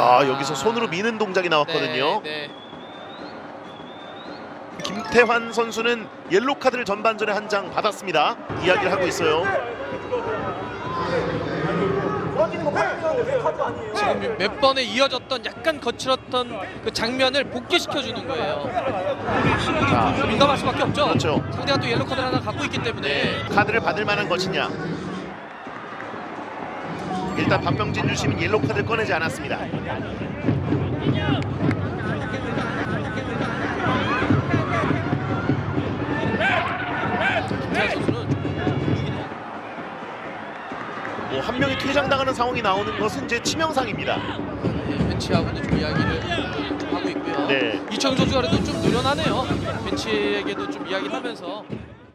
자 여기서 손으로 미는 동작이 나왔거든요. 네, 네. 김태환 선수는 옐로 카드를 전반전에 한 장 받았습니다. 이야기를 하고 있어요. 지금 몇 번에 이어졌던 약간 거칠었던 그 장면을 복귀시켜 주는 거예요. 자, 민감할 수밖에 없죠. 그렇죠. 상대가 또 옐로 카드를 하나 갖고 있기 때문에 카드를 받을 만한 것이냐? 일단 박병진 주심은 옐로 카드를 꺼내지 않았습니다. 뭐 한 명이 퇴장당하는 상황이 나오는 것은 이제 치명상입니다. 네, 벤치하고도 좀 이야기를 좀 하고 있고요. 네. 이청용 선수가 그래도 좀 노련하네요. 벤치에게도 좀 이야기를 하면서